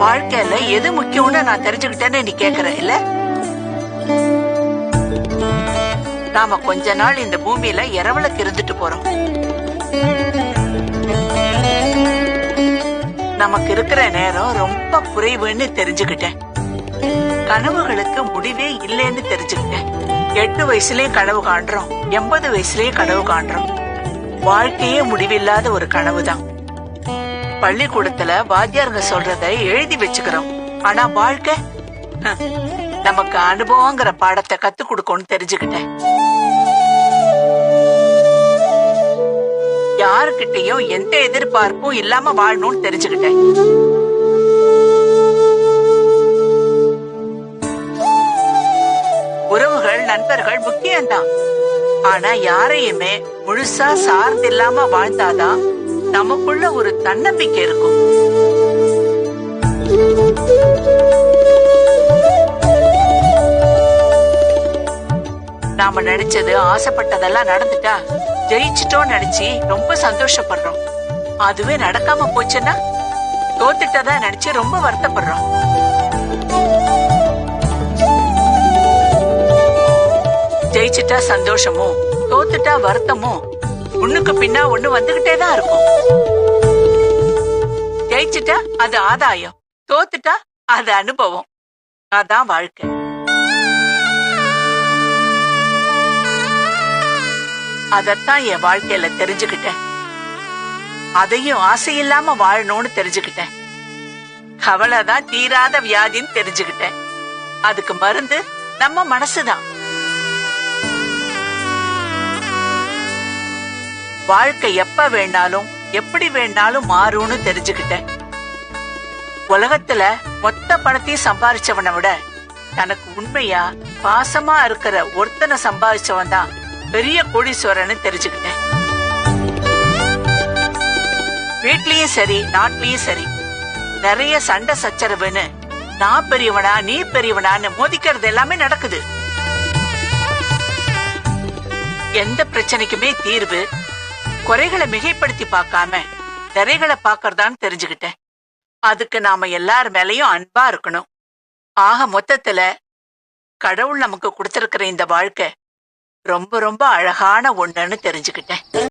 வாழ்க்கையில எது முக்கியம்னு நான் தெரிஞ்சுக்கிட்டேன்னு நீ கேக்குற இல்ல? நாம கொஞ்ச நாள் இந்த பூமியில இரவலுக்கு இருந்துட்டு போறோம். நமக்கு இருக்கிற நேரம் ரொம்ப குறைவுன்னு தெரிஞ்சுக்கிட்டேன். கனவுகளுக்கு முடிவே இல்லைன்னு தெரிஞ்சுக்கிட்டேன். எட்டு வயசுலயும் கனவு காண்றோம் எண்பது வயசுலயும் கனவு காண்றோம். வாழ்க்கையே முடிவில்லாத ஒரு கனவுதான். பள்ளிக்கூடத்துல வாத்தியாருங்க சொல்றத எழுதி வச்சுக்கிறோம். ஆனா வாழ்க்கை? நமக்கு அனுபவங்கிற பாடத்தை கத்து கொடுக்கும்னு தெரிஞ்சுக்கிட்டேன். யாருக்கிட்டயும் எந்த எதிர்பார்ப்பும் இல்லாம வாழணும்னு தெரிஞ்சுக்கிட்டேன். உறவுகள் நண்பர்கள் முக்கியம்தான். ஆனா யாரையுமே முழுசா சார்ந்தில்லாம வாழ்ந்தாதான் நமக்குள்ள ஒரு தன்னம்பிக்கை இருக்கும். நாம நினைச்சது ஆசைப்பட்டதெல்லாம் நடந்துட்டா ஜெயிச்சிட்டோம் நினைச்சு ரொம்ப சந்தோஷப்படுறோம். அதுவே நடக்காம போச்சுன்னா தோத்துட்டதா நினைச்சு ரொம்ப வருத்தப்படுறோம். ஜெயிச்சிட்டா சந்தோஷமும் தோத்துட்டா வருத்தமும் ஒண்ணுக்கு பின்னா ஒண்ணு வந்துகிட்டே தான் இருக்கும். ஜெயிச்சுட்டா அது ஆதாயம் தோத்துட்டா அது அனுபவம். அதான் வாழ்க்கை. அதத்தான் என் வாழ்க்கையில தெரிஞ்சுக்கிட்டேன். அதையும் ஆசையில்லாம வாழணும்னு தெரிஞ்சுக்கிட்டேன். கவலைதான் தீராத வியாதின்னு தெரிஞ்சுக்கிட்டேன். அதுக்கு மருந்து நம்ம மனசுதான். வாழ்க்கை எப்ப வேணாலும் எப்படி வேணாலும் மாறும்னு தெரிஞ்சுக்கிட்டேன். உலகத்துல மொத்த பணத்தையும் சம்பாரிச்சவனை விட தனக்கு உண்மையா பாசமா இருக்கிற ஒருத்தனை சம்பாதிச்சவன் தான் பெரிய கோடீஸ்வரன்னு தெரிஞ்சுக்கிட்டேன். வீட்லயும் சரி நாட்டிலயும் சரி நிறைய சண்டை சச்சரவுன்னு நான் பெரியவனா நீ பெரியவனான்னு மோதிக்கிறது எல்லாமே நடக்குது. எந்த பிரச்சனைக்குமே தீர்வு குறைகளை மிகைப்படுத்தி பார்க்காம நிறைகளை பார்க்கறதான்னு தெரிஞ்சுக்கிட்டேன். அதுக்கு நாம எல்லார் மேலயும் அன்பா இருக்கணும். ஆக மொத்தத்துல கடவுள் நமக்கு கொடுத்திருக்கிற இந்த வாழ்க்கை ரொம்ப ரொம்ப அழகான ஒண்ணுன்னு தெரிஞ்சுக்கிட்டேன்.